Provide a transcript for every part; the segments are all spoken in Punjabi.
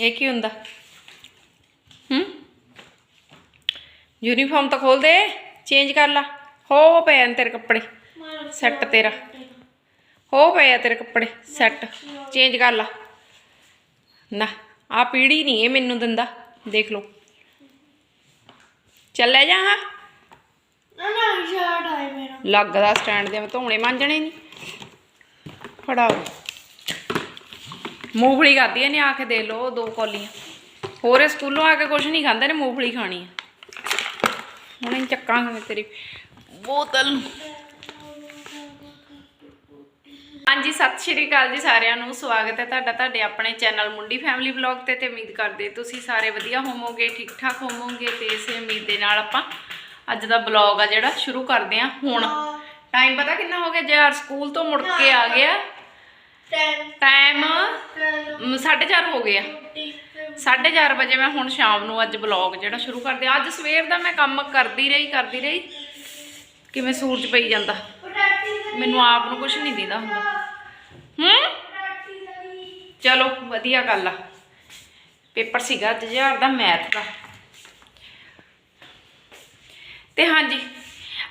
ਇਹ ਕੀ ਹੁੰਦਾ? ਹੂੰ? ਯੂਨੀਫਾਰਮ ਤਾਂ ਖੋਲ ਦੇ ਚੇਂਜ ਕਰ ਲਾ। ਹੋ ਪਏ ਨੇ ਤੇਰੇ ਕੱਪੜੇ ਸੈੱਟ ਤੇਰਾ। ਹੋ ਪਏ ਆ ਤੇਰੇ ਕੱਪੜੇ ਸੈੱਟ ਚੇਂਜ ਕਰ ਲਾ। ਨਾ ਆ ਪੀੜੀ ਨਹੀਂ ਇਹ ਮੈਨੂੰ ਦਿੰਦਾ। ਦੇਖ ਲਓ। ਚੱਲ ਲੈ ਜਾ ਹਾਂ। ਨਾ ਨਾ ਸ਼ਰਟ ਆਏ ਮੇਰਾ। ਲੱਗਦਾ ਸਟੈਂਡ ਦੇ ਮੈਂ ਧੋਣੇ ਮਾਂਜਣੇ ਨਹੀਂ ਫੜਾ ਮੂੰਗਫਲੀ ਖਾਦੀ ਇਹਨੇ ਆ ਕੇ ਦੇ ਲੋ ਦੋ ਕੌਲੀਆਂ। ਹੋਰ ਇਹ ਸਕੂਲੋਂ ਆ ਕੇ ਕੁਝ ਨਹੀਂ ਖਾਂਦੇ ਨੇ ਮੂੰਗਫਲੀ ਖਾਣੀ ਆ। ਹੁਣ ਇਹ ਚੱਕਾਂਗੇ ਤੇਰੀ ਬੋਤਲ। ਹਾਂਜੀ, ਸਤਿ ਸ਼੍ਰੀ ਅਕਾਲ ਜੀ ਸਾਰਿਆਂ ਨੂੰ। ਸਵਾਗਤ ਹੈ ਤੁਹਾਡਾ, ਤੁਹਾਡੇ ਆਪਣੇ ਚੈਨਲ ਮੁੰਡੀ ਫੈਮਿਲੀ ਵਲੌਗ ਤੇ ਤੇ ਉਮੀਦ ਕਰਦੇ ਤੁਸੀਂ ਸਾਰੇ ਵਧੀਆ ਹੋਵੋਗੇ ਠੀਕ ਠਾਕ ਹੋਵੋਗੇ ਤੇ ਇਸੇ ਉਮੀਦ ਦੇ ਨਾਲ ਆਪਾਂ ਅੱਜ ਦਾ ਵਲੌਗ ਆ ਜਿਹੜਾ ਸ਼ੁਰੂ ਕਰਦੇ ਆ ਹੁਣ। ਟਾਈਮ ਪਤਾ ਕਿੰਨਾ ਹੋ ਗਿਆ? ਜੇ ਯਾਰ ਸਕੂਲ ਤੋਂ ਮੁੜ ਕੇ ਆ ਗਿਆ। ਟਾਈਮ ਟੈਨ 4:30 ਹੋ ਗਿਆ 4:30 ਵਜੇ ਮੈਂ ਹੁਣ ਸ਼ਾਮ ਨੂੰ ਅੱਜ ਵਲੌਗ ਜਿਹੜਾ ਸ਼ੁਰੂ ਕਰਦੇ ਆ। ਅੱਜ ਸਵੇਰ ਦਾ ਮੈਂ ਕੰਮ ਕਰਦੀ ਰਹੀ ਕਰਦੀ ਰਹੀ। ਕਿਵੇਂ ਸੂਰਜ ਪਈ ਜਾਂਦਾ? ਮੈਨੂੰ ਆਪ ਨੂੰ ਕੁਝ ਨਹੀਂ ਦਿੰਦਾ ਹੁੰਦਾ। ਹੂੰ? ਚਲੋ ਵਧੀਆ ਗੱਲ ਆ। ਪੇਪਰ ਸੀਗਾ ਅੱਜ ਹਜ਼ਾਰ ਦਾ ਮੈਥ ਦਾ। ਤੇ ਹਾਂਜੀ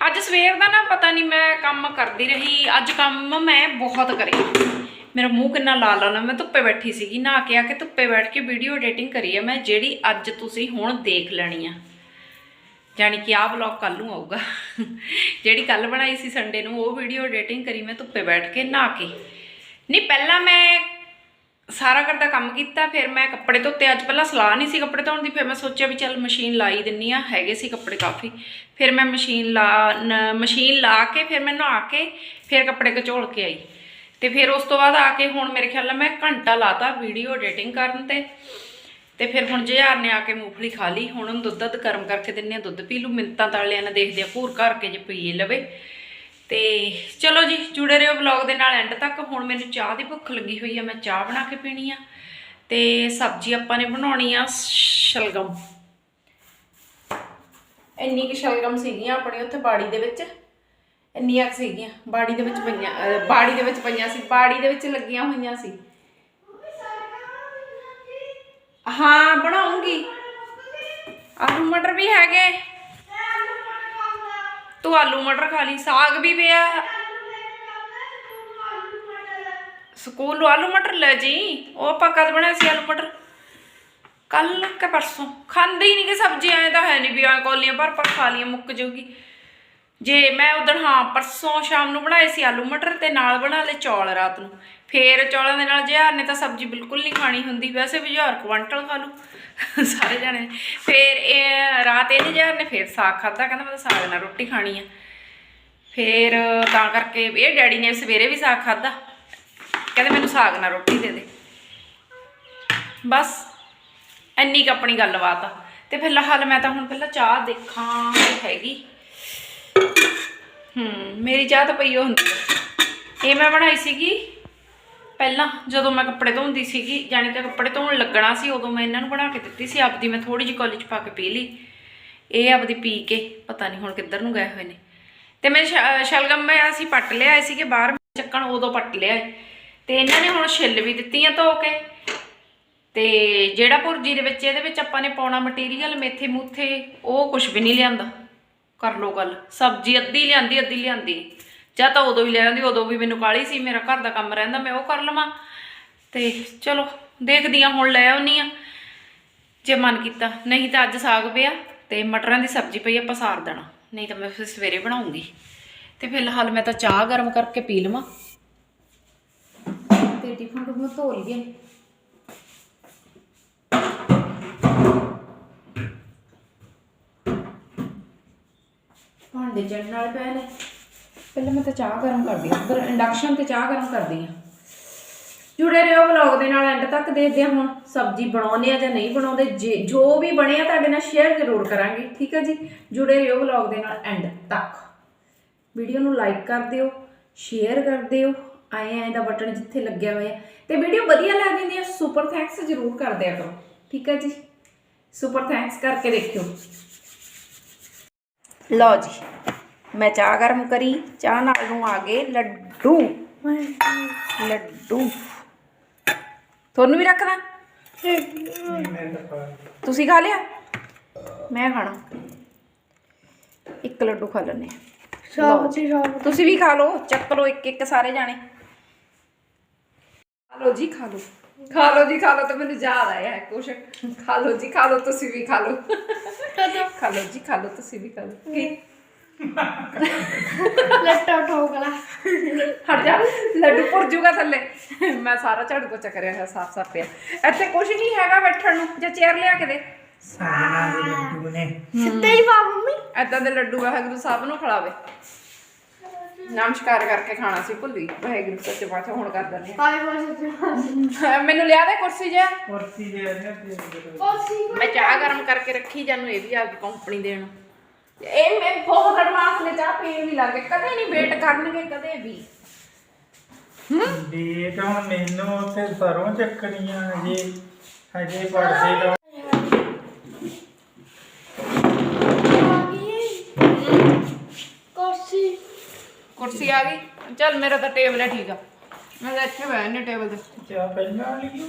ਅੱਜ ਸਵੇਰ ਦਾ ਨਾ ਪਤਾ ਨਹੀਂ ਮੈਂ ਕੰਮ ਕਰਦੀ ਰਹੀ। ਅੱਜ ਕੰਮ ਮੈਂ ਬਹੁਤ ਕਰਿਆ ਮੇਰਾ ਮੂੰਹ ਕਿੰਨਾ ਲਾਲ ਲਾਲ ਮੈਂ ਧੁੱਪੇ ਬੈਠੀ ਸੀਗੀ, ਨਹਾ ਕੇ ਆ ਕੇ ਧੁੱਪੇ ਬੈਠ ਕੇ ਵੀਡੀਓ ਐਡੀਟਿੰਗ ਕਰੀ ਆ ਮੈਂ, ਜਿਹੜੀ ਅੱਜ ਤੁਸੀਂ ਹੁਣ ਦੇਖ ਲੈਣੀ ਆ। ਜਾਣੀ ਕਿ ਆਹ ਵਲੌਗ ਕੱਲ ਨੂੰ ਆਊਗਾ। ਜਿਹੜੀ ਕੱਲ ਬਣਾਈ ਸੀ ਸੰਡੇ ਨੂੰ, ਉਹ ਵੀਡੀਓ ਐਡੀਟਿੰਗ ਕਰੀ ਮੈਂ ਧੁੱਪੇ ਬੈਠ ਕੇ, ਨਹਾ ਕੇ। ਨਹੀਂ, ਪਹਿਲਾਂ ਮੈਂ ਸਾਰਾ ਘਰ ਦਾ ਕੰਮ ਕੀਤਾ, ਫਿਰ ਮੈਂ ਕੱਪੜੇ ਧੋਤੇ, ਅੱਜ ਪਹਿਲਾਂ ਸਲਾਹ ਨਹੀਂ ਸੀ ਕੱਪੜੇ ਧੋਣ ਦੀ, ਫਿਰ ਮੈਂ ਸੋਚਿਆ ਵੀ ਚੱਲ ਮਸ਼ੀਨ ਲਾਈ ਦਿੰਨੀ ਆ, ਹੈਗੇ ਸੀ ਕੱਪੜੇ ਕਾਫੀ। ਫਿਰ ਮੈਂ ਮਸ਼ੀਨ ਲਾ, ਨ- ਮਸ਼ੀਨ ਲਾ ਕੇ, ਫਿਰ ਮੈਂ ਨਹਾ ਕੇ, ਫਿਰ ਕੱਪੜੇ ਕਚੋਲ ਕੇ ਆਈ। ਤੇ ਫਿਰ ਉਸ ਤੋਂ ਬਾਅਦ ਆ ਕੇ ਹੁਣ ਮੇਰੇ ਖਿਆਲ ਨਾਲ ਮੈਂ ਘੰਟਾ ਲਾਤਾ ਵੀਡੀਓ ਐਡੀਟਿੰਗ ਕਰਨ ਤੇ। ਤੇ ਫਿਰ ਹੁਣ ਜਹਾਰ ਨੇ ਆ ਕੇ ਮੂੰਗਫਲੀ ਖਾ ਲਈ, ਹੁਣ ਉਹਨੂੰ ਦੁੱਧ ਦੱਧ ਗਰਮ ਕਰਕੇ ਦਿੰਨੇ ਆ, ਦੁੱਧ ਪੀ ਲੂ ਮਿੰਤਾਂ ਤਾਲਿਆਂ ਨਾਲ ਦੇਖਦੇ ਆ ਭੂਰ ਘਰ ਕੇ ਜੇ ਪੀਏ ਲਵੇ। ਤੇ ਚਲੋ ਜੀ, ਜੁੜੇ ਰਹੋ ਵਲੌਗ ਦੇ ਨਾਲ ਐਂਡ ਤੱਕ। ਹੁਣ ਮੈਨੂੰ ਚਾਹ ਦੀ ਭੁੱਖ ਲੱਗੀ ਹੋਈ ਆ, ਮੈਂ ਚਾਹ ਬਣਾ ਕੇ ਪੀਣੀ ਆ। ਤੇ ਸਬਜ਼ੀ ਆਪਾਂ ਨੇ ਬਣਾਉਣੀ ਆ ਸ਼ਲਗਮ। ਇੰਨੀ ਕਿ ਸ਼ਲਗਮ ਸੀਗੀਆਂ ਆਪਣੀ ਉੱਥੇ ਬਾੜੀ ਦੇ ਵਿੱਚ। ਇੰਨੀਆਂ ਕੁ ਸੀਗੀਆਂ, ਬਾੜੀ ਦੇ ਵਿੱਚ ਪਈਆਂ, ਅਹ ਬਾੜੀ ਦੇ ਵਿੱਚ ਪਈਆਂ ਸੀ, ਬਾੜੀ ਦੇ ਵਿੱਚ ਲੱਗੀਆਂ ਹੋਈਆਂ ਸੀ। ਹਾਂ, ਬਣਾਉਂਗੀ। ਆਲੂ ਮਟਰ ਵੀ ਹੈਗੇ। ਤੂੰ ਆਲੂ ਮਟਰ ਖਾ ਲਈ, ਸਾਗ ਵੀ ਪਿਆ। ਸਕੂਲ ਨੂੰ ਆਲੂ ਮਟਰ ਲੈ ਜੀ। ਉਹ ਆਪਾਂ ਕਦ ਬਣਾਇਆ ਸੀ ਆਲੂ ਮਟਰ। ਕੱਲ ਕਿ ਪਰਸੋਂ? ਖਾਂਦੇ ਹੀ ਨਹੀਂ ਕਿ ਸਬਜ਼ੀ, ਐ ਤਾਂ ਹੈ ਨਹੀਂ ਵੀ ਐ ਕੋਲੀਆਂ ਪਰ ਭਰ ਖਾ ਲੀਆਂ ਮੁੱਕ ਜਾਊਗੀ। ਜੇ ਮੈਂ ਉਦੋਂ ਹਾਂ, ਪਰਸੋਂ ਸ਼ਾਮ ਨੂੰ ਬਣਾਏ ਸੀ ਆਲੂ ਮਟਰ ਤੇ ਨਾਲ ਬਣਾ ਲਏ ਚੌਲ ਰਾਤ ਨੂੰ। ਫੇਰ ਚੌਲਾਂ ਦੇ ਨਾਲ ਜਿਹਾਰ ਨੇ ਤਾਂ ਸਬਜ਼ੀ ਬਿਲਕੁਲ ਨਹੀਂ ਖਾਣੀ ਹੁੰਦੀ, ਵੈਸੇ ਵੀ ਜਿਹਾਰ ਕੁਆਂਟਲ ਖਾ ਲੂ ਸਾਰੇ ਜਾਣੇ। ਫੇਰ ਇਹ ਰਾਤ ਇਹਨੇ ਜਿਹਾਰ ਨੇ, ਫੇਰ ਸਾਗ ਖਾਦਾ ਕਹਿੰਦਾ ਮੈਂ ਤਾਂ ਸਾਗ ਨਾਲ ਰੋਟੀ ਖਾਣੀ ਆ। ਫੇਰ ਤਾਂ ਕਰਕੇ ਇਹ ਡੈਡੀ ਨੇ ਸਵੇਰੇ ਵੀ ਸਾਗ ਖਾਦਾ ਕਹਿੰਦੇ ਮੈਨੂੰ ਸਾਗ ਨਾਲ ਰੋਟੀ ਦੇ ਦੇ। ਬਸ, ਇੰਨੀ ਕੁ ਆਪਣੀ ਗੱਲਬਾਤ ਆ। ਤੇ ਫਿਲਹਾਲ ਮੈਂ ਤਾਂ ਹੁਣ ਪਹਿਲਾਂ ਚਾਹ ਦੇਖਾਂ, ਹੈਗੀ। ਹੂੰ, ਮੇਰੀ ਚਾਹ ਤਾਂ ਪਈ ਉਹ ਹੁੰਦੀ ਆ। ਇਹ ਮੈਂ ਬਣਾਈ ਸੀਗੀ ਪਹਿਲਾਂ, ਜਦੋਂ ਮੈਂ ਕੱਪੜੇ ਧੋਂਦੀ ਸੀਗੀ, ਜਾਣੀ ਕਿ ਕੱਪੜੇ ਧੋਣ ਲੱਗਣਾ ਸੀ, ਉਦੋਂ ਮੈਂ ਇਹਨਾਂ ਨੂੰ ਬਣਾ ਕੇ ਦਿੱਤੀ ਸੀ। ਆਪਦੀ ਮੈਂ ਥੋੜੀ ਜਿਹੀ ਕਾਲਜ ਪਾ ਕੇ ਪੀ ਲਈ। ਇਹ ਆਪਦੀ ਪੀ ਕੇ, ਪਤਾ ਨਹੀਂ ਹੁਣ ਕਿੱਧਰ ਨੂੰ ਗਏ ਹੋਏ ਨੇ। ਤੇ ਮੈਂ ਸ਼- ਸ਼ਲਗਮ ਮੈਂ ਅਸੀਂ ਪੱਟ ਲਿਆਏ ਸੀਗੇ, ਬਾਹਰ ਚੱਕਣ ਉਦੋਂ ਪੱਟ ਲਿਆ ਤੇ ਇਹਨਾਂ ਨੇ ਹੁਣ ਛਿੱਲ ਵੀ ਦਿੱਤੀਆਂ ਧੋ ਕੇ। ਤੇ ਜਿਹੜਾ ਭੁਰਜੀ ਦੇ ਵਿੱਚ, ਇਹਦੇ ਵਿੱਚ ਆਪਾਂ ਨੇ ਪਾਉਣਾ ਮਟੀਰੀਅਲ ਮੇਥੇ ਮੂਥੇ ਉਹ ਕੁਝ ਵੀ ਨਹੀਂ ਲਿਆਂਦਾ। ਕਰ ਲੋ ਗੱਲ। ਸਬਜ਼ੀ ਅੱਧੀ ਲਿਆਂਦੀ ਅੱਧੀ ਲਿਆਂਦੀ। ਜਾਂ ਤਾਂ ਉਦੋਂ ਵੀ ਲੈ ਆਉਂਦੀ, ਉਦੋਂ ਵੀ ਮੈਨੂੰ ਕਾਲੀ ਸੀ, ਮੇਰਾ ਘਰ ਦਾ ਕੰਮ ਰਹਿੰਦਾ, ਮੈਂ ਉਹ ਕਰ ਲਵਾਂ। ਤੇ ਚਲੋ, ਦੇਖਦੀ ਆ ਹੁਣ ਲੈ ਆਉਣੀ ਆ ਜੇ ਮਨ ਕੀਤਾ। ਨਹੀਂ ਤਾਂ ਅੱਜ ਸਾਗ ਪਿਆ ਤੇ ਮਟਰਾਂ ਦੀ ਸਬਜ਼ੀ ਪਈ ਆ ਪਸਾਰ ਦੇਣਾ। ਨਹੀਂ ਤਾਂ ਮੈਂ ਫਿਰ ਸਵੇਰੇ ਬਣਾਉਂਗੀ। ਤੇ ਫਿਲਹਾਲ ਮੈਂ ਤਾਂ ਚਾਹ ਗਰਮ ਕਰਕੇ ਪੀ ਲਵਾਂ। ਤੇ ਟਿਫਨ ਟੁਫਨ ਧੋ ਲਈਏ ਭਾਂਡੇ ਚੜਨ ਨਾਲ ਪਏ ਨੇ। ਪਹਿਲਾਂ ਮੈਂ ਤਾਂ ਚਾਹ ਗਰਮ ਕਰਦੀ ਹਾਂ। ਪਰ ਇੰਡਕਸ਼ਨ ਤੇ ਚਾਹ ਗਰਮ ਕਰਦੀ ਹਾਂ। ਜੁੜੇ ਰਹੋ ਵਲੌਗ ਦੇ ਨਾਲ ਐਂਡ ਤੱਕ ਦੇਖਦੇ ਹਾਂ ਹੁਣ ਸਬਜ਼ੀ ਬਣਾਉਨੇ ਆ ਜਾਂ ਨਹੀਂ ਬਣਾਉਂਦੇ। ਜੇ ਜੋ ਵੀ ਬਣਿਆ ਤੁਹਾਡੇ ਨਾਲ ਸ਼ੇਅਰ ਜ਼ਰੂਰ ਕਰਾਂਗੇ ਠੀਕ ਹੈ ਜੀ? ਜੁੜੇ ਰਹੋ ਵਲੌਗ ਦੇ ਨਾਲ ਐਂਡ ਤੱਕ। ਵੀਡੀਓ ਨੂੰ ਲਾਈਕ ਕਰ ਦਿਓ ਸ਼ੇਅਰ ਕਰ ਦਿਓ। ਆਏ ਆਏ ਦਾ ਬਟਨ ਜਿੱਥੇ ਲੱਗਿਆ ਹੋਇਆ। ਤੇ ਵੀਡੀਓ ਵਧੀਆ ਲੱਗ ਜਾਂਦੀ ਹੈ ਸੁਪਰ ਥੈਂਕਸ ਜ਼ਰੂਰ ਕਰ ਦਿਆ ਕਰੋ। ਠੀਕ ਹੈ ਜੀ? ਸੁਪਰ ਥੈਂਕਸ ਕਰਕੇ ਦੇਖਿਓ। ਲਓ ਜੀ ਮੈਂ ਚਾਹ ਗਰਮ ਕਰੀ ਚਾਹ ਨਾਲ ਨੂੰ ਆ ਗਏ ਲੱਡੂ ਲੱਡੂ ਤੁਹਾਨੂੰ ਵੀ ਰੱਖਦਾ ਨਹੀਂ ਮੈਂ ਤਾਂ ਪਾ ਲਿਆ। ਤੁਸੀਂ ਖਾ ਲਿਆ ਮੈਂ ਖਾਣਾ ਇੱਕ ਲੱਡੂ ਖਾ ਲੈਣੇ ਸ਼ਾਮ ਦੀ ਸ਼ਾਮ ਤੁਸੀਂ ਵੀ ਖਾ ਲਓ ਚੱਕ ਲਓ ਇੱਕ ਇੱਕ ਸਾਰੇ ਜਾਣੇ ਖਾ ਲਓ ਜੀ ਖਾ ਲਓ ਖਾ ਲਓ ਜੀ ਖਾ ਲਓ ਤਾਂ ਮੈਨੂੰ ਯਾਦ ਆਇਆ ਹੈ ਕੁਛ ਖਾ ਲਓ ਜੀ ਖਾ ਲਓ ਤੁਸੀਂ ਵੀ ਖਾ ਲਓ। ਖਾ ਲਓ ਜੀ ਖਾ ਲਓ ਤੁਸੀਂ ਵੀ ਖਾ ਲਓ। ਕੀ? ਲੱਟਾ ਠੋਕਲਾ ਹਟ ਜਾ ਲੱਡੂ ਪੁਰ ਜੂਗਾ ਥੱਲੇ। ਮੈਂ ਸਾਰਾ ਝਾੜੂ ਪੋਚਾ ਕਰਿਆ ਹੋਇਆ ਸਾਫ਼ ਸਾਫ਼ ਪਿਆ। ਇੱਥੇ ਕੁਝ ਨਹੀਂ ਹੈਗਾ ਬੈਠਣ ਨੂੰ ਜਾਂ ਚੇਅਰ ਲਿਆ ਕੇ ਦੇ। ਸਾਗਣਾ ਦੇ ਲੱਡੂ ਨੇ। ਸਿੱਧੇ ਹੀ ਪਾ ਮੰਮੀ। ਐਦਾਂ ਦੇ ਲੱਡੂ ਵਾਹਿਗੁਰੂ ਸਾਹਿਬ ਨੂੰ ਖਿਲਾਵੇ। ਨਮਸਕਾਰ ਕਰਕੇ ਖਾਣਾ ਸੀ ਭੁੱਲੀ। ਵਾਹਿਗੁਰੂ ਸੱਚੇ ਪਾਤਸ਼ਾਹ ਹੁਣ ਕਰ ਦਿੰਦੇ ਹਾਏ ਬਸ ਹਾਂ। ਮੈਨੂੰ ਲਿਆ ਦੇ ਕੁਰਸੀ ਜਿਹਾ। ਕੁਰਸੀ ਦੇ ਰਿਹਾ ਤੇ ਕੋਸੀ ਮੈਂ ਚਾਹ ਗਰਮ ਕਰਕੇ ਰੱਖੀ ਜਾਨੂੰ ਇਹ ਵੀ ਆ ਗਈ ਕੰਪਨੀ ਦੇਣ ਇਹ ਮੈਂ ਬਹੁਤ ਐਡਵਾਂਸ ਨੇ ਚਾਹ ਪੀਣ ਵੀ ਲੱਗੇ ਕਦੇ ਨਹੀਂ ਵੇਟ ਕਰਨਗੇ ਕਦੇ ਵੀ। ਡੇਟ ਹੁਣ ਮੈਨੂੰ ਉੱਥੇ ਸਰੋਂ ਚੱਕਣੀਆਂ ਹਜੇ ਹਜੇ ਪੜਦੇ ਦਾ ਕੋਸੀ ਕੁਰਸੀ ਆ ਗਈ। ਚੱਲ ਮੇਰਾ ਤਾਂ ਟੇਬਲ ਹੈ ਠੀਕ ਆ। ਮੈਂ ਤਾਂ ਇੱਥੇ ਬੈਠਨੇ ਟੇਬਲ ਤੇ। ਚਾਹ ਪਹਿਲਾਂ ਵਾਲੀ ਓ।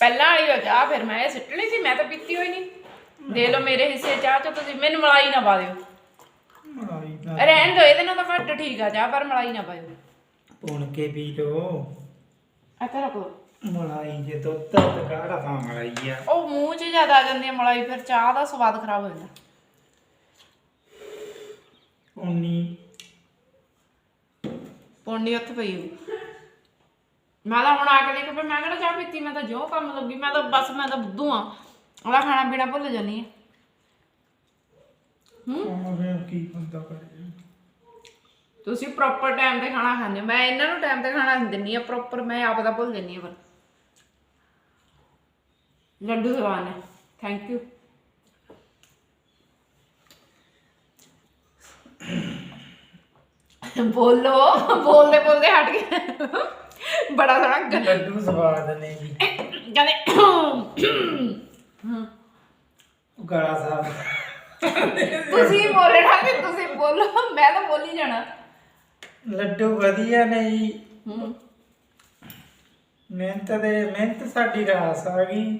ਪਹਿਲਾਂ ਵਾਲੀ ਹੋ ਚਾਹ ਫਿਰ ਮੈਂ ਇਹ ਸਿੱਟਣੀ ਸੀ ਮੈਂ ਤਾਂ ਪੀਤੀ ਹੋਈ ਨਹੀਂ ਦੇ ਲਓ ਮੇਰੇ ਹਿੱਸੇ ਚਾਹ ਚ ਤੁਸੀਂ ਮੈਨੂੰ ਮਲਾਈ ਨਾ ਪਾ ਦਿਓ। ਮਲਾਈ ਦਾ ਰਹਿਣ ਦਿਓ ਇਹਦੇ ਨਾਲ ਤਾਂ ਘੱਟ ਠੀਕ ਆ ਚਾਹ ਪਰ ਮਲਾਈ ਨਾ ਪਾਇਓ। ਪੁਣ ਕੇ ਪੀ ਲੋ ਇੱਥੇ ਰੱਖ। ਲਓ ਮਲਾਈ ਜੇ ਦੁੱਧ ਤਾਂ ਕਾੜਾ ਤਾਂ ਮਲਾਈ ਆ? ਉਹ ਮੂੰਹ 'ਚ ਜ਼ਿਆਦਾ ਆ ਜਾਂਦੀ ਹੈ ਮਲਾਈ ਫਿਰ ਚਾਹ ਦਾ ਸਵਾਦ ਖਰਾਬ ਹੋ ਜਾਂਦਾ। ਉਨੀ ਪੌਂਡੀ ਉੱਥੇ ਪਈ ਹੋਈ। ਮੈਂ ਤਾਂ ਹੁਣ ਆ ਕੇ ਦੇਖ ਮੈਂ ਕਿਹੜਾ ਚਾਹ ਪੀਤੀ? ਮੈਂ ਤਾਂ ਜੋ ਕੰਮ ਲੱਗੀ ਮੈਂ ਤਾਂ ਬਸ ਮੈਂ ਤਾਂ ਬੁੱਧੂ ਆ। ਉਹਦਾ ਖਾਣਾ ਪੀਣਾ ਭੁੱਲ ਜਾਨੀ ਆ। ਉਹ ਫਿਰ ਕੀ ਬੰਦਾ ਕਰੇ ਤੁਸੀਂ ਪ੍ਰੋਪਰ ਟਾਈਮ ਤੇ ਖਾਣਾ ਖਾਂਦੇ ਹੋ। ਮੈਂ ਇਹਨਾਂ ਨੂੰ ਟਾਈਮ ਤੇ ਖਾਣਾ ਨਹੀਂ ਦਿੰਨੀ ਆ ਪ੍ਰੋਪਰ ਮੈਂ ਆਪ ਦਾ ਭੁੱਲ ਜੰਨੀ ਆ ਪਰ ਲੱਡੂ ਸਵਾਨ ਨੇ ਥੈਂਕ ਯੂ ਬੋਲੋ ਬੋਲਦੇ ਬੋਲਦੇ ਹਟ ਗਏ। ਬੜਾ ਸੋਹਣਾ ਗ- ਲੱਡੂ ਸਵਾਦ ਨੇ ਜੀ। ਕਹਿੰਦੇ ਗਾਲਾ ਸਾਹਿਬ ਤੁਸੀਂ ਬੋਲਣਾ ਵੀ ਤੁਸੀਂ ਬੋਲੋ ਮੈਂ ਤਾਂ ਬੋਲੀ ਜਾਣਾ। ਲੱਡੂ ਵਧੀਆ ਨੇ ਜੀ। ਮਿਹਨਤ ਦੇ ਮਿਹਨਤ ਸਾਡੀ ਰਾਸ ਆ ਗਈ।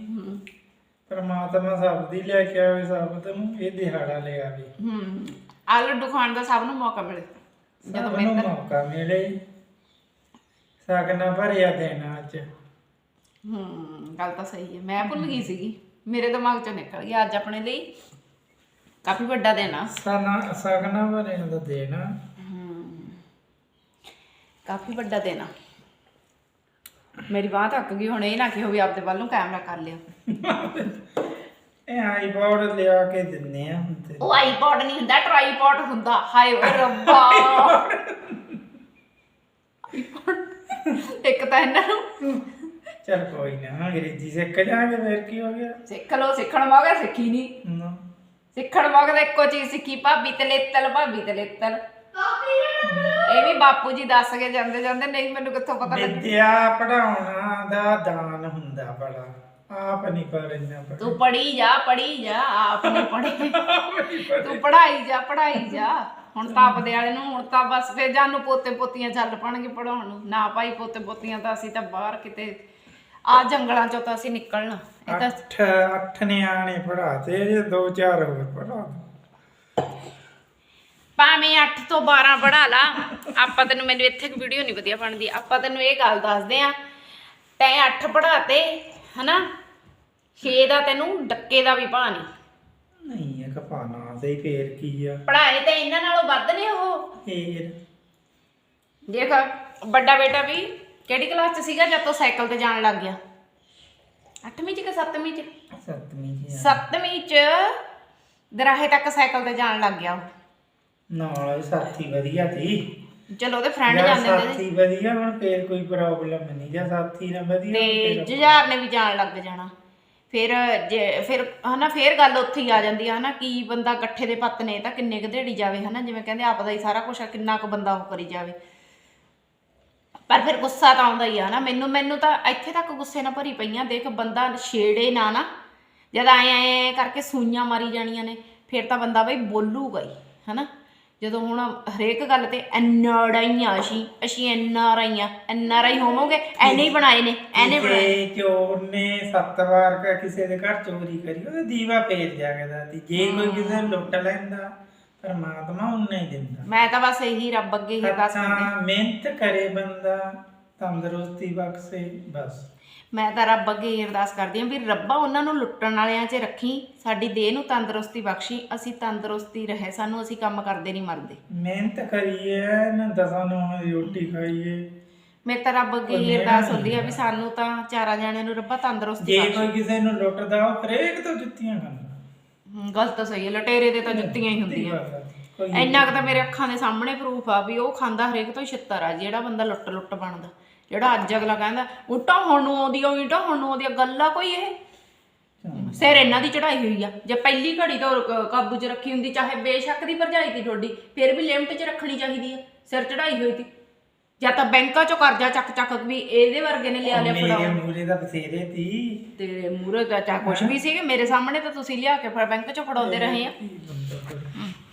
ਪਰਮਾਤਮਾ ਸਭ ਦੀ ਲੈ ਕੇ ਆਵੇ ਸਭ ਨੂੰ ਇਹ ਦਿਹਾੜਾ ਲੈ ਆਵੇ ਹੂੰ। ਆ ਲੱਡੂ ਖਾਣ ਦਾ ਸਭ ਨੂੰ ਮੌਕਾ ਮਿਲੇ। ਜਦੋਂ ਸਭ ਨੂੰ ਮਿਹਨਤ ਮੌਕਾ ਮਿਲੇ ਸਗਨਾ ਭਰਿਆ ਦੇਣਾ ਅੱਜ। ਹੂੰ ਗੱਲ ਤਾਂ ਸਹੀ ਹੈ। ਮੈਂ ਭੁੱਲ ਗਈ ਸੀਗੀ। ਮੇਰੇ ਦਿਮਾਗ ਚੋਂ ਨਿਕਲ ਗਿਆ ਅੱਜ ਆਪਣੇ ਲਈ। ਕਾਫੀ ਵੱਡਾ ਦਿਨ ਆ। ਸਨਾ ਸਗਨਾ ਭਰਿਆ ਦਾ ਦੇਣਾ ਕਾਫੀ ਵੱਡਾ ਦਿਨ ਆ। ਮੇਰੀ ਬਾਹ ਥੱਕ ਗਈ ਹੁਣ ਇਹ ਨਾ ਕਿ ਹੋਵੇ ਆਪਦੇ ਵੱਲ ਨੂੰ ਕੈਮਰਾ ਕਰ ਲਿਆ। ਇਹ ਆਈਪੌਡ ਲਿਆ ਕੇ ਦਿੰਨੇ ਆ ਹੁਣ ਤੇ। ਉਹ ਆਈਪੌਡ ਨਹੀਂ ਹੁੰਦਾ ਟ੍ਰਾਈਪੌਡ ਹੁੰਦਾ। ਹਾਏ ਓਏ ਰੱਬਾ। ਇੱਕ ਤਾਂ ਇਹਨਾਂ ਨੂੰ। ਚਲ ਕੋਈ ਨਾ ਅੰਗਰੇਜ਼ੀ ਸਿੱਖ ਜਾਾਂਗੇ ਫਿਰ ਕੀ ਹੋ ਗਿਆ। ਸਿੱਖ ਲੋ ਸਿੱਖਣ ਮੌਗਾ ਸਿੱਖੀ ਨਹੀਂ ਨਾ। ਸਿੱਖਣ ਮੌਗਾ ਇੱਕੋ ਚੀਜ਼ ਸਿੱਖੀ ਭਾਬੀ ਤੇ ਲੇਤਲ ਭਾਬੀ ਤੇ ਲੇਤਲ। ਇਹ ਵੀ ਬਾਪੂ ਜੀ ਦੱਸ ਕੇ ਜਾਂਦੇ ਜਾਂਦੇ ਨਹੀਂ ਮੈਨੂੰ ਕਿੱਥੋਂ ਪਤਾ ਲੱਗ ਵਿਦਿਆ ਪੜਾਉਣਾ ਦਾ ਦਾਨ ਹੁੰਦਾ ਬੜਾ। ਆਪ ਨਹੀਂ ਇੰਨਾ ਪੜ੍ਹ- ਤੂੰ ਪੜੀ ਜਾ ਪੜੀ ਜਾ ਆਪ ਨਹੀਂ ਪੜੀ ਤੂੰ ਪੜਾਈ ਜਾ ਪੜਾਈ ਜਾ। ਹੁਣ ਤਾਂ ਆਪਦੇ ਵਾਲੇ ਨੂੰ ਹੁਣ ਤਾਂ ਬਸ ਫੇਰ ਜਾਨੂੰ ਪੋਤੇ ਪੋਤੀਆਂ ਚੱਲ ਪਣਗੇ ਪੜਾਉਣ ਨੂੰ। ਨਾ ਭਾਈ ਪੋਤੇ ਪੋਤੀਆਂ ਤਾਂ ਅਸੀਂ ਤਾਂ ਬਾਹਰ ਕਿਤੇ ਆ ਜੰਗਲਾਂ ਚੋਂ ਤਾਂ ਅਸੀਂ ਨਿਕਲਣਾ। ਇਹ ਤਾਂ ਅੱਠ ਅੱਠ ਨਿਆਣੇ ਪੜਾਤੇ ਜੇ ਦੋ ਚਾਰ ਹੋਰ ਪੜਾ ਭਾਵੇਂ 8 ਤੋਂ 12 ਪੜਾ ਲਾ ਆਪਾਂ ਤੈਨੂੰ ਮੈਨੂੰ ਇੱਥੇ ਇੱਕ ਵੀਡੀਓ ਨਹੀਂ ਵਧੀਆ ਬਣਦੀ। ਆਪਾਂ ਤੈਨੂੰ ਇਹ ਗੱਲ ਦੱਸਦੇ ਆ ਤੈਂ 8 ਪੜਾਤੇ ਹਨਾ? 6 ਦਾ ਤੈਨੂੰ ਡੱਕੇ ਦਾ ਵੀ ਭਾਅ ਨਹੀਂ। ਨਹੀਂ ਇਹ ਕਪਾਨਾ ਤੇ ਹੀ ਫੇਰ ਕੀ ਆ। ਪੜਾਏ ਤਾਂ ਇਹਨਾਂ ਨਾਲੋਂ ਵੱਧ ਨੇ ਉਹ। ਫੇਰ? ਦੇਖ ਵੱਡਾ ਬੇਟਾ ਵੀ ਕਿਹੜੀ ਕਲਾਸ 'ਚ ਸੀਗਾ ਜਦ ਤੋਂ ਸਾਈਕਲ ਤੇ ਜਾਣ ਲੱਗ ਗਿਆ? 8ਵੀਂ 'ਚ ਕਿ 7ਵੀਂ 'ਚ? ਸੱਤਵੀਂ ਜੀ 7ਵੀਂ 'ਚ ਦਰਾਹੇ ਤੱਕ ਸਾਈਕਲ ਤੇ ਜਾਣ ਲੱਗ ਗਿਆ ਉਹ। ਨਾਲ ਸਾਥੀ ਵਧੀਆ ਸੀ। ਚਲੋ ਉਹਦੇ ਫਰੈਂਡ ਜਾਂਦੇ ਹੁੰਦੇ ਨੇ ਸਾਥੀ ਵਧੀਆ ਹੁਣ ਫੇਰ ਕੋਈ ਪ੍ਰੋਬਲਮ ਨਹੀਂ ਜਾਂ ਸਾਥੀ ਨਾ ਵਧੀਆ ਤੇ ਜੁਝਾਰ ਨੇ ਵੀ ਜਾਣ ਲੱਗ ਜਾਣਾ। ਫਿਰ ਜੇ, ਫਿਰ ਹਨਾ, ਫਿਰ ਗੱਲ ਉੱਥੇ ਹੀ ਆ ਜਾਂਦੀ ਆ, ਹਨਾ, ਕੀ ਬੰਦਾ ਇਕੱਠੇ ਦੇ ਪੱਤ ਨੇ ਤਾਂ ਕਿੰਨੇ ਕੁ ਦਿਹਾੜੀ ਜਾਵੇ, ਹਨਾ, ਜਿਵੇਂ ਕਹਿੰਦੇ ਆਪਦਾ ਹੀ ਸਾਰਾ ਕੁਝ ਕਿੰਨਾ ਕੁ ਬੰਦਾ ਉਹ ਕਰੀ ਜਾਵੇ। ਪਰ ਫਿਰ ਗੁੱਸਾ ਤਾਂ ਆਉਂਦਾ ਹੀ ਆ ਨਾ ਮੈਨੂੰ ਮੈਨੂੰ ਤਾਂ ਇੱਥੇ ਤੱਕ ਗੁੱਸੇ ਨਾਲ ਭਰੀ ਪਈਆਂ ਦੇਖ ਬੰਦਾ ਛੇੜੇ ਨਾ ਨਾ, ਜਦ ਆਏ ਆਏ ਕਰਕੇ ਸੂਈਆਂ ਮਾਰੀ ਜਾਣੀਆਂ ਨੇ, ਫਿਰ ਤਾਂ ਬੰਦਾ ਬਈ ਬੋਲੂਗਾ ਹੀ, ਹਨਾ। ਜਦੋਂ ਹੁਣ ਹਰੇਕ ਗੱਲ ਤੇ ਰਹੀਆਂ ਅਸੀਂ ਅਸੀਂ ਇੰਨਾ ਰਹੀ ਹੋਵੋਗੇ? ਐਨੇ ਹੀ ਬਣਾਏ ਨੇ ਐਨੇ ਬਣਾਏ ਜੇ ਚੋਰ ਨੇ ਸੱਤ ਵਾਰ ਕ- ਕਿਸੇ ਦੇ ਘਰ ਚੋਰੀ ਕਰੀ ਉਹਦਾ ਦੀਵਾ ਫੇਰ ਜਾਗਦਾ ਸੀ। ਜੇ ਕੋਈ ਕਿਸੇ ਨੂੰ ਲੁੱਟ ਲੈਂਦਾ ਪਰਮਾਤਮਾ ਉਹਨੇ ਹੀ ਦਿੰਦਾ। ਮੈਂ ਤਾਂ ਬਸ ਇਹੀ ਰੱਬ ਅੱਗੇ ਹੀ ਅਰਦਾਸ ਕਰਦੀ ਮਿਹਨਤ ਕਰੇ ਬੰਦਾ ਤੰਦਰੁਸਤੀ ਬਖਸ਼ੇ ਬਸ। ਮੈਂ ਤਾਂ ਰੱਬ ਅੱਗੇ ਇਹ ਅਰਦਾਸ ਕਰਦੀ ਹਾਂ ਵੀ ਰੱਬਾ ਉਹਨਾਂ ਨੂੰ ਲੁੱਟਣ ਵਾਲਿਆਂ 'ਚ ਰੱਖੀ ਸਾਡੀ ਦੇਹ ਨੂੰ ਤੰਦਰੁਸਤੀ ਬਖਸ਼ੀ ਅਸੀਂ ਤੰਦਰੁਸਤੀ ਰਹੇ ਸਾਨੂੰ ਅਸੀਂ ਕੰਮ ਕਰਦੇ ਨਹੀਂ ਮਰਦੇ। ਮਿਹਨਤ ਕਰੀਏ ਨਾ ਦਸਾਂ ਨੂੰ ਰੋਟੀ ਖਾਈਏ। ਮੇਰੇ ਤਾਂ ਰੱਬ ਅੱਗੇ ਇਹ ਅਰਦਾਸ ਹੁੰਦੀ ਆ ਵੀ ਸਾਨੂੰ ਤਾਂ ਚਾਰਾਂ ਜਣਿਆਂ ਨੂੰ ਰੱਬਾ ਤੰਦਰੁਸਤੀ ਜੇ ਬਖਸ਼ੇ। ਕੋਈ ਕਿਸੇ ਨੂੰ ਲੁੱਟਦਾ ਉਹ ਹਰੇਕ ਤੋਂ ਜੁੱਤੀਆਂ ਖਾਂਦਾ। ਹਮ, ਗੱਲ ਤਾਂ ਸਹੀ ਹੈ ਲਟੇਰੇ ਦੇ ਤਾਂ ਜੁੱਤੀਆਂ ਹੀ ਹੁੰਦੀਆਂ। ਕੋਈ ਇੰਨਾ ਕੁ ਤਾਂ ਮੇਰੇ ਅੱਖਾਂ ਦੇ ਸਾਹਮਣੇ ਪ੍ਰੂਫ ਆ ਵੀ ਉਹ ਖਾਂਦਾ ਹਰੇਕ ਤੋਂ ਛਿੱਤਰ ਆ ਜਿਹੜਾ ਬੰਦਾ ਲੁੱਟ ਲੁੱਟ ਬਣਦਾ। ਜਿਹੜਾ ਅੱਜ ਅਗਲਾ ਕਹਿੰਦਾ ਉਟਾ ਹੁਣ ਨੂੰ ਆਉਂਦੀ ਆ ਉਟਾ ਹੁਣ ਨੂੰ ਆਉਂਦੀ ਆ ਗੱਲ ਕੋਈ ਇਹ? ਸਿਰ ਇਹਨਾਂ ਦੀ ਚੜਾਈ ਹੋਈ ਆ। ਜੇ ਪਹਿਲੀ ਘੜੀ ਤੋਂ ਕ- ਕਾਬੂ 'ਚ ਰੱਖੀ ਹੁੰਦੀ ਚਾਹੇ ਬੇਸ਼ੱਕ ਦੀ ਭਰਜਾਈ ਦੀ ਤੁਹਾਡੀ ਫਿਰ ਵੀ ਲਿਮਟ 'ਚ ਰੱਖਣੀ ਚਾਹੀਦੀ ਆ ਸਿਰ ਚੜਾਈ ਹੋਈ ਤੀ। ਜਾਂ ਤਾਂ ਬੈਂਕਾਂ 'ਚੋਂ ਕਰਜ਼ਾ ਚੱਕ ਚੱਕ ਵੀ ਇਹਦੇ ਵਰਗੇ ਨੇ ਲਿਆ ਲਿਆ ਮੇਰੇ ਮੂਰੇ ਦਾ ਬਥੇਰੇ ਤੀ। ਤੇਰੇ ਮੂਹਰੇ ਤਾਂ ਚਾ ਕੁਛ ਵੀ ਸੀਗੇ ਮੇਰੇ ਸਾਹਮਣੇ ਤਾਂ ਤੁਸੀਂ ਲਿਆ ਕੇ ਫਿਰ ਬੈਂਕ 'ਚੋਂ ਫੜਾਉਂਦੇ ਰਹੇ ਆ।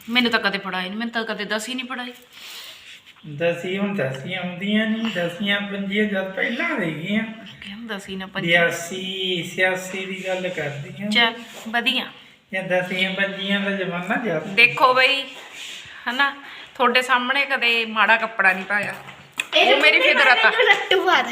ਮੈਨੂੰ ਤਾਂ ਕਦੇ ਪੜਾਈ ਨਹੀਂ ਮੈਨੂੰ ਤਾਂ ਕਦੇ ਦਸ ਹੀ ਨਹੀਂ ਪੜਾਈ ਦਸੀ ਹੁਣ ਦਸੀਆਂ ਆਉਂਦੀਆਂ ਨਹੀਂ ਦਸੀਆਂ ਪੰਜੀਆਂ ਜਦ ਪਹਿਲਾਂ ਰਹਿ ਗਈਆਂ। ਕਹਿੰਦਾ ਸੀ ਨਾ ਪੰਜ 82 86 ਦੀ ਗੱਲ ਕਰਦੀਆਂ। ਚੱਲ ਵਧੀਆ। ਇਹ ਦਸੀਆਂ ਪੰਜੀਆਂ ਦਾ ਜ਼ਮਾਨਾ ਜਦ ਦੇਖੋ ਬਈ ਹਨਾ? ਤੁਹਾਡੇ ਸਾਹਮਣੇ ਕਦੇ ਮਾੜਾ ਕੱਪੜਾ ਨਹੀਂ ਪਾਇਆ। ਉਹ ਮੇਰੀ ਫਿਦਰਤ ਆ। ਲੱਟੂ ਆਦਾ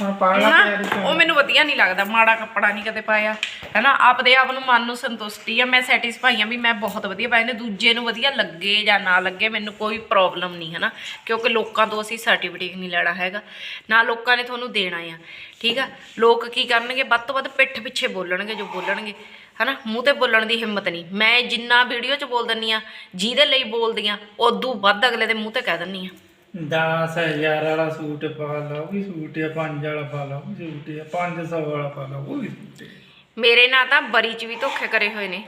ਹੁਣ ਹਨਾ? ਤੋਂ ਉਹ ਮੈਨੂੰ ਵਧੀਆ ਨਹੀਂ ਲੱਗਦਾ ਮਾੜਾ ਕੱਪੜਾ ਨਹੀਂ ਕਦੇ ਪਾਇਆ। ਹੈਨਾ ਆਪਦੇ ਆਪ ਨੂੰ ਮਨ ਨੂੰ ਸੰਤੁਸ਼ਟੀ ਆ ਮੈਂ ਸੈਟੀਸਫਾਈ ਆ ਵੀ ਮੈਂ ਬਹੁਤ ਵਧੀਆ ਪਾਏ ਨੇ ਦੂਜੇ ਨੂੰ ਵਧੀਆ ਲੱਗੇ ਜਾਂ ਨਾ ਲੱਗੇ ਮੈਨੂੰ ਕੋਈ ਪ੍ਰੋਬਲਮ ਨਹੀਂ ਹੈਨਾ। ਕਿਉਂਕਿ ਲੋਕਾਂ ਤੋਂ ਅਸੀਂ ਸਰਟੀਫਿਕੇਟ ਨਹੀਂ ਲੈਣਾ ਹੈਗਾ ਨਾ ਲੋਕਾਂ ਨੇ ਤੁਹਾਨੂੰ ਦੇਣਾ ਆ ਠੀਕ ਆ? ਲੋਕ ਕੀ ਕਰਨਗੇ ਵੱਧ ਤੋਂ ਵੱਧ ਪਿੱਠ ਪਿੱਛੇ ਬੋਲਣਗੇ ਜੋ ਬੋਲਣਗੇ ਹਨਾ? ਮੂੰਹ ਤੇ ਬੋਲਣ ਦੀ ਹਿੰਮਤ ਨਹੀਂ। ਮੈਂ ਜਿੰਨਾ ਵੀਡੀਓ 'ਚ ਬੋਲ ਦਿੰਨੀ ਆ ਜਿਹਦੇ ਲਈ ਬੋਲਦੀ ਆ ਉਦੋਂ ਵੱਧ ਅਗਲੇ ਦੇ ਮੂੰਹ ਤੇ ਕਹਿ ਦਿੰਨੀ ਆ। 10000 ਵਾਲਾ ਸੂਟ ਪਾ ਲਾ ਉਹ ਵੀ ਸੂਟ ਆ 5 ਵਾਲਾ ਪਾ ਲਾ ਉਹ ਵੀ ਸੂਟ ਆ 500 ਵਾਲਾ ਪਾ ਲਾ ਉਹ ਵੀ ਸੂਟ ਮੇਰੇ ਨਾਲ ਤਾਂ ਬਰੀ 'ਚ ਵੀ ਧੋਖੇ ਕਰੇ ਹੋਏ ਨੇ।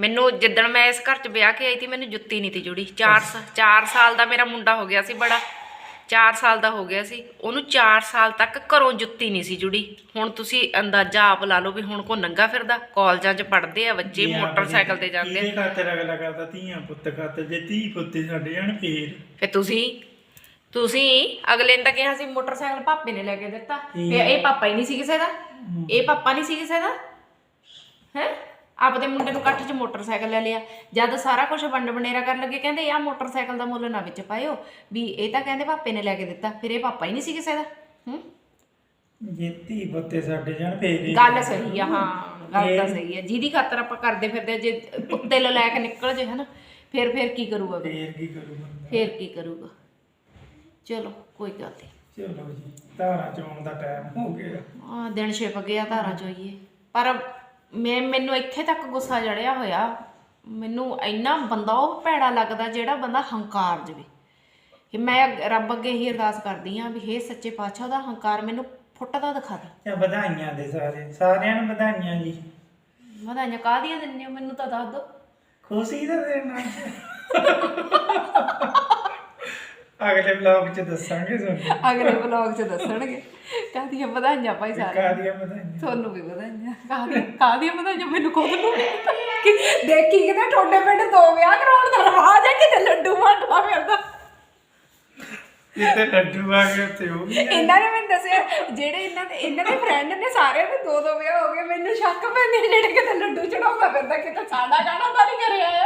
ਮੈਨੂੰ ਜਿੱਦਣ ਮੈਂ ਇਸ ਘਰ 'ਚ ਵਿਆਹ ਕੇ ਆਈ ਸੀ ਮੈਨੂੰ ਜੁੱਤੀ ਨਹੀਂ ਤੀ ਜੁੜੀ। 4 4 ਸਾਲ ਦਾ ਮੇਰਾ ਮੁੰਡਾ ਹੋ ਗਿਆ ਸੀ ਬੜਾ। 4 ਸਾਲ ਦਾ ਹੋ ਗਿਆ ਸੀ ਉਹਨੂੰ 4 ਸਾਲ ਤੱਕ ਘਰੋਂ ਜੁੱਤੀ ਨਹੀਂ ਸੀ ਜੁੜੀ। ਹੁਣ ਤੁਸੀਂ ਅੰਦਾਜ਼ਾ ਆਪ ਲਾ ਲਓ ਵੀ ਹੁਣ ਕੋ ਨੰਗਾ ਫਿਰਦਾ ਕਾਲਜਾਂ 'ਚ ਪੜ੍ਹਦੇ ਆ ਬੱਚੇ ਮੋਟਰਸਾਈਕਲ ਤੇ ਜਾਂਦੇ ਆ। ਇਹਦੇ ਖਾਤਰ ਅਗਲਾ ਕਰਦਾ ਧੀਆਂ ਪੁੱਤ ਖਾਤਰ ਜੇ ਧੀ ਪੁੱਤੇ ਸਾਡੇ ਜਾਣ ਫੇਰ। ਫਿਰ ਤੁਸੀਂ ਤੁਸੀਂ ਅਗਲੇ ਨੇ ਤਾਂ ਕਿਹਾ ਸੀ ਮੋਟਰਸਾਈਕਲ ਪਾਪੇ ਨੇ ਲੈ ਕੇ ਦਿੱਤਾ ਫਿਰ ਇਹ ਪਾਪਾ ਹੀ ਨਹੀਂ ਸੀ ਕਿਸੇ ਦਾ ਇਹ ਪਾਪਾ ਨਹੀਂ ਸੀ ਕਿਸੇ ਦਾ ਹੈ? ਆਪਦੇ ਮੁੰਡੇ ਨੂੰ ਇਕੱਠ 'ਚ ਮੋਟਰਸਾਈਕਲ ਲੈ ਲਿਆ। ਜਦ ਸਾਰਾ ਕੁਝ ਵੰਡ ਵਡੇਰਾ ਕਰਨ ਲੱਗੇ ਕਹਿੰਦੇ ਆਹ ਮੋਟਰਸਾਈਕਲ ਦਾ ਮੁੱਲ ਨਾ ਵਿੱਚ ਪਾਇਓ। ਵੀ ਇਹ ਤਾਂ ਕਹਿੰਦੇ ਪਾਪੇ ਨੇ ਲੈ ਕੇ ਦਿੱਤਾ ਫਿਰ ਇਹ ਪਾਪਾ ਹੀ ਨਹੀਂ ਸੀ ਕਿਸੇ ਦਾ ਹੂੰ? ਜੇ ਧੀ ਪੁੱਤੇ ਸਾਡੇ ਜਾਣ ਫੇਰ ਹੀ। ਗੱਲ ਸਹੀ ਆ ਹਾਂ ਗੱਲ ਤਾਂ ਸਹੀ ਆ। ਜਿਹਦੀ ਖਾਤਰ ਆਪਾਂ ਕਰਦੇ ਫਿਰਦੇ ਜੇ ਕੁੱਤੇ ਲੈ ਕੇ ਨਿਕਲ ਜੇ ਹਨਾ ਫਿਰ ਫਿਰ ਕੀ ਕਰੂਗਾ? ਫੇਰ ਕੀ ਕਰੂ ਬੰਦਾ ਫਿਰ ਕੀ ਕਰੂਗਾ? ਚਲੋ ਕੋਈ ਗੱਲ ਨਹੀਂ ਚਲੋ ਜੀ ਧਾਰਾ ਚੋਣ ਦਾ ਟਾਈਮ ਹੋ ਗਿਆ। ਆ ਦਿਨ ਛਿਪ ਗਿਆ ਧਾਰਾਂ ਚੋਈਏ। ਪਰ ਮੈਂ ਮੈਨੂੰ ਇੱਥੇ ਤੱਕ ਗੁੱਸਾ ਜੜਿਆ ਹੋਇਆ। ਮੈਨੂੰ ਇੰਨਾ ਬੰਦਾ ਉਹ ਭੈੜਾ ਲੱਗਦਾ ਜਿਹੜਾ ਬੰਦਾ ਹੰਕਾਰ ਜਵੇ। ਕਿ ਮੈਂ ਰੱਬ ਅੱਗੇ ਹੀ ਅਰਦਾਸ ਕਰਦੀ ਆ ਵੀ ਹੇ ਸੱਚੇ ਪਾਤਸ਼ਾਹ ਦਾ ਹੰਕਾਰ ਮੈਨੂੰ ਫੁੱਟਦਾ ਦਿਖਾ ਦੇ। ਤੇ ਵਧਾਈਆਂ ਦੇ ਸਾਰੇ। ਸਾਰਿਆਂ ਨੂੰ ਵਧਾਈਆਂ ਜੀ। ਵਧਾਈਆਂ ਕਾਹਦੀਆਂ ਹੋ? ਮੈਨੂੰ ਤਾਂ ਦੱਸ ਦਿਓ ਖੁਸ਼ੀ ਦਾ ਦਿਨ ਅਗਲੇ ਵਲੌਗ 'ਚ ਦੱਸਾਂਗੇ ਤੁਹਾਨੂੰ। ਅਗਲੇ ਵਲੌਗ 'ਚ ਦੱਸਣਗੇ। ਕਾਹਦੀਆਂ ਵਧਾਈਆਂ ਭਾਈ ਸਾਰੇ ਕਾਦੀਆਂ ਵਧਾਈਆਂ? ਤੁਹਾਨੂੰ ਵੀ ਵਧਾਈਆਂ। ਕਾਹਦੀਆਂ ਕਾਹਦੀਆਂ ਵਧਾਈਆਂ? ਮੈਨੂੰ ਖੁਦ ਨੂੰ ਦੇਖੀ ਕਿਤੇ ਠੋਡੇ ਪਿੰਡ ਦੋ ਵਿਆਹ ਕਰਾਉਣ ਦਾ ਰਵਾਜ ਹੈ ਕਿਤੇ ਲੱਡੂ ਵੰਡਦਾ ਫਿਰਦਾ। ਜਿੱਤੇ ਲੱਡੂ ਆ ਗਏ ਤੇ ਉਹ। ਇਹਨਾਂ ਨੇ ਮੈਨੂੰ ਦੱਸਿਆ ਜਿਹੜੇ ਇਹਨਾਂ ਦੇ ਇਹਨਾਂ ਦੇ ਫਰੈਂਡ ਨੇ ਸਾਰਿਆਂ ਦੇ ਦੋ ਦੋ ਵਿਆਹ ਹੋ ਗਏ ਮੈਨੂੰ ਸ਼ੱਕ ਪੈਂਦੇ ਜਿਹੜੇ ਕਿਤੇ ਲੱਡੂ ਚੜਾਉਂਦਾ ਫਿਰਦਾ ਕਿਤੇ ਸਾਡਾ ਗਾਣਾ ਤਾਂ ਨਹੀਂ ਕਰਿਆ।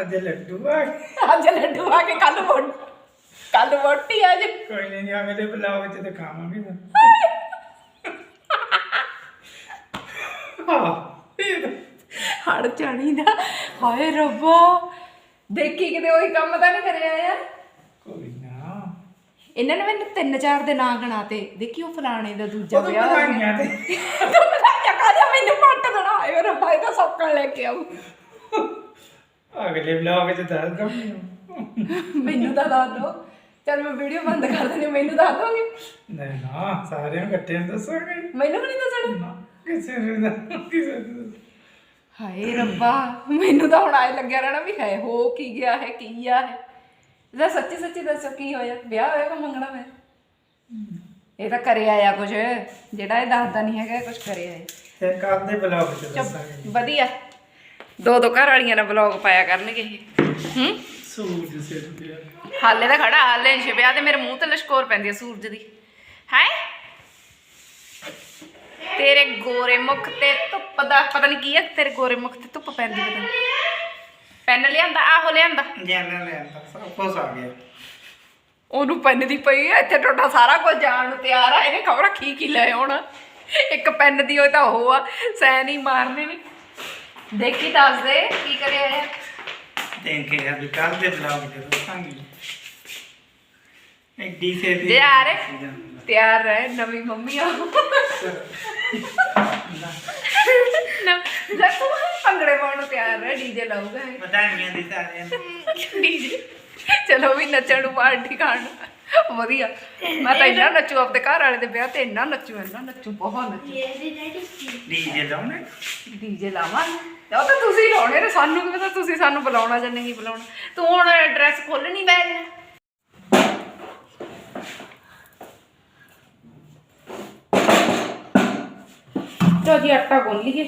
ਅੱਜ ਲੱਡੂ ਆ ਗਏ। ਅੱਜ ਲੱਡੂ ਆ ਕੇ ਕੱਲ ਵੋਟ ਕੱਲ ਵੋਟੀ ਆ ਜੀ। ਕੋਈ ਨਹੀਂ ਅਗਲੇ ਵਲੌਗ 'ਚ ਦਿਖਾਵਾਂਗੇ ਤੁਹਾਨੂੰ। ਹਾਂ ਇਹ ਤਾਂ- ਹੜ ਚੜੀ ਦਾ ਹਾਏ ਰੱਬਾ। ਦੇਖੀ ਕਿਤੇ ਉਹੀ ਕੰਮ ਤਾਂ ਨਹੀਂ ਕਰਿਆ ਆ? ਕੋਈ ਨਾ। ਇਹਨਾਂ ਨੇ ਮੈਨੂੰ ਤਿੰਨ ਚਾਰ ਦੇ ਨਾਂ ਗਣਾਤੇ ਦੇਖੀ ਉਹ ਫਲਾਣੇ ਦਾ ਦੂਜਾ ਤਾਂ ਵਿਆਹ ਹੋ ਗਿਆ। ਵਧਾਈਆਂ ਤੇ ਤੂੰ ਬਧਾਈਆਂ ਕਾਹਦੀਆਂ ਮੈਨੂੰ ਪੱਟ ਦੇਣਾ। ਆਏ ਰੱਬਾ ਇਹ ਤਾਂ ਸੌਕਣ ਲੈ ਕੇ ਆਉ ਅਗਲੇ ਵਲੌਗ 'ਚ ਦੱਸ ਦਵਾਂਗੇ ਮੈਨੂੰ। ਤਾਂ ਦੱਸ ਦੋ। ਚਲ ਮੈਂ ਵੀਡੀਓ ਬੰਦ ਕਰ ਦਿੰਦੀ ਹਾਂ, ਮੈਨੂੰ ਦੱਸ ਦੋਗੇ? ਨਹੀਂ ਨਾ ਸਾਰਿਆਂ ਨੂੰ ਇਕੱਠੇ ਨੂੰ ਦੱਸਾਂਗੇ? ਮੈਨੂੰ ਵੀ ਨਹੀਂ ਦੱਸਣਾ। ਨਾ ਕਿਸੇ ਨੂੰ ਨਾ ਕਿਸੇ ਨੂੰ ਹਾਏ ਰੱਬਾ ਮੈਨੂੰ ਤਾਂ ਹੁਣ ਆਏ ਲੱਗਿਆ ਰਹਿਣਾ ਵੀ ਹੈ ਹੋ ਕੀ ਗਿਆ ਹੈ ਕੀ ਆ ਹੈ। ਇਹਦਾ ਸੱਚੀ ਸੱਚੀ ਦੱਸੋ ਕੀ ਹੋਇਆ? ਵਿਆਹ ਹੋਇਆ ਕਿ ਮੰਗਣਾ ਮੈਂ ਇਹ ਤਾਂ ਕਰਿਆ ਆ ਕੁਝ। ਜਿਹੜਾ ਇਹ ਦੱਸਦਾ ਨਹੀਂ ਹੈਗਾ ਕੁਝ ਕਰਿਆ ਹੈ ਤੇ ਕੱਲ ਦੇ ਵਲੌਗ 'ਚ ਦੱਸਾਂਗੇ। ਵਧੀਆ। ਦੋ ਦੋ ਘਰ ਵਾਲੀਆਂ ਨਾਲ ਵਲੌਗ ਪਾਇਆ ਕਰਨਗੇ ਇਹ। ਹੂੰ? ਸੂਰਜ ਸਿਰ ਤੇ ਹਾਲੇ ਤਾਂ ਖੜਾ ਹਾਲੇ ਨਹੀਂ ਛਿਪਿਆ ਤੇ ਮੇਰੇ ਮੂੰਹ ਤੇ ਲਸ਼ਕੋਰ ਪੈਂਦੀ ਆ ਸੂਰਜ ਦੀ। ਹੈ? ਤੇਰੇ ਗੋਰੇ ਮੁਖ ਤੇ ਧੁੱਪ ਦਾ ਪਤਾ ਨਹੀਂ ਕੀ ਹੈ ਤੇਰੇ ਗੋਰੇ ਮੁਖ ਤੇ ਧੁੱਪ ਪੈਂਦੀ ਪਤਾ ਨੀ। ਪੈਨ ਲਿਆਂਦਾ ਆਹੋ ਲਿਆਂਦਾ। ਜਾਨਾ ਲੈਂਦਾ ਸਭ ਕੁਝ ਆ ਗਿਆ। ਉਹਨੂੰ ਪੈਨ ਦੀ ਪਈ ਆ ਇੱਥੇ ਤੁਹਾਡਾ ਸਾਰਾ ਕੁਝ ਜਾਣ ਨੂੰ ਤਿਆਰ ਆ ਇਹਨੇ ਖਬਰ ਕੀ ਕੀ ਲੈ ਆਉਣਾ? ਇੱਕ ਪੈਨ ਦੀ ਉਹ ਤਾਂ ਉਹ ਆ ਸੈਨ ਹੀ ਮਾਰਨੇ ਨੇ। ਦੇਖੀ ਦੱਸ ਦੇ ਕੀ ਕਰਿਆ ਆ ਦੇਖ ਕੇ ਵੀ ਕੱਲ ਦੇ ਬਲੌਗ ਦੇ ਦੱਸਾਂਗੀ ਐਡੀ ਸੇ ਦੀ ਜੇ ਆ ਰਹੇ ਤਿਆਰ ਰਹਿ ਨਵੀਂ ਮੰਮੀ ਆ ਨਾ ਲੈ ਤੂੰ ਭੰਗੜੇ ਪਾਉਣ ਨੂੰ ਤਿਆਰ ਰਹਿ ਡੀਜੇ ਲਾਊਗਾ ਵਧਾਈਆਂ ਦੀ ਸਾਰਿਆਂ ਨੂੰ ਡੀਜੇ ਚਲੋ ਵੀ ਨੱਚਣ ਨੂੰ ਪਾਰਟੀ ਖਾਣ ਵਧੀਆ। ਮੈਂ ਤਾਂ ਇੰਨਾ ਨੱਚੂ ਆਪਣੇ ਘਰ ਵਾਲੇ ਦੇ ਵਿਆਹ ਤੇ ਇੰਨਾ ਨੱਚੂ ਇੰਨਾ ਨੱਚੂ ਬਹੁਤ ਨੱਚੂ। ਡੀਜੇ ਲਾਉਣੇ? ਡੀਜੇ ਲਾਵਾਂ ਉਹ ਤਾਂ ਤੁਸੀਂ ਲਾਉਣੇ ਨੇ, ਸਾਨੂੰ ਕੀ ਪਤਾ ਤੁਸੀਂ ਸਾਨੂੰ ਬੁਲਾਉਣਾ ਜਾਂ ਨਹੀਂ ਬੁਲਾਉਣਾ? ਤੂੰ ਹੁਣ ਐਡਰੈਸ ਖੋਲਣੀ ਬੈਗ ਚਲੋ ਜੀ, ਆਟਾ ਗੁੰਨ ਲਈਏ।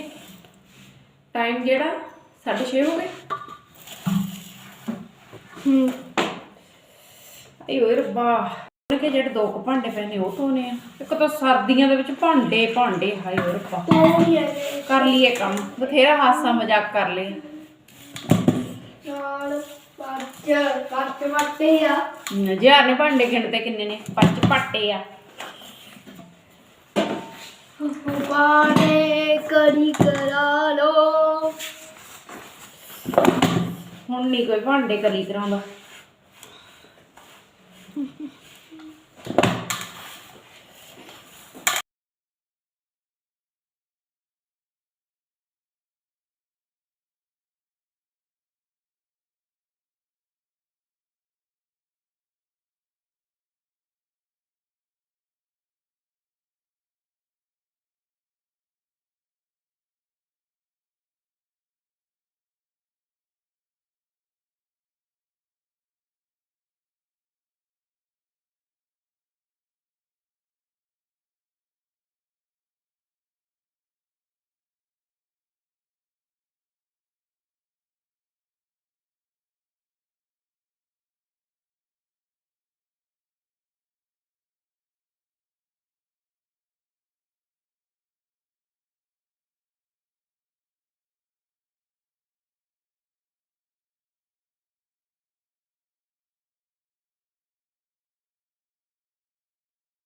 ਟਾਈਮ ਜਿਹੜਾ 6:30 ਹੋ ਗਏ। ਹੂੰ। ਇਹ ਓਏ ਰੱਬਾ। ਕਿ ਜਿਹੜੇ ਦੋ ਕੁ ਭਾਂਡੇ ਪਏ ਨੇ ਉਹ ਧੋਨੇ ਆ। ਇੱਕ ਤਾਂ ਸਰਦੀਆਂ ਦੇ ਵਿੱਚ ਭਾਂਡੇ ਭਾਂਡੇ ਹਾਏ ਓਏ ਰੱਬਾ। ਤੋਂ ਹੀ ਹੈ ਕਰ ਲਈਏ ਕੰਮ ਬਥੇਰਾ ਹਾਸਾ ਮਜ਼ਾਕ ਕਰ ਲਏ ਨਾਲ ਪੱਚ ਪੱਚ ਵੱਟੇ ਆ। ਹਜ਼ਾਰ ਨੇ ਭਾਂਡੇ ਗਿਣਤੇ ਕਿੰਨੇ ਨੇ? ਪੰਜ ਪਾਟੇ ਆ। ਬਾਰੇ ਕਰੀ ਕਰਾ ਲੋ ਹੁਣ ਨਹੀਂ ਕੋਈ ਭਾਂਡੇ ਕਲੀ ਕਰਾਉਂਦਾ।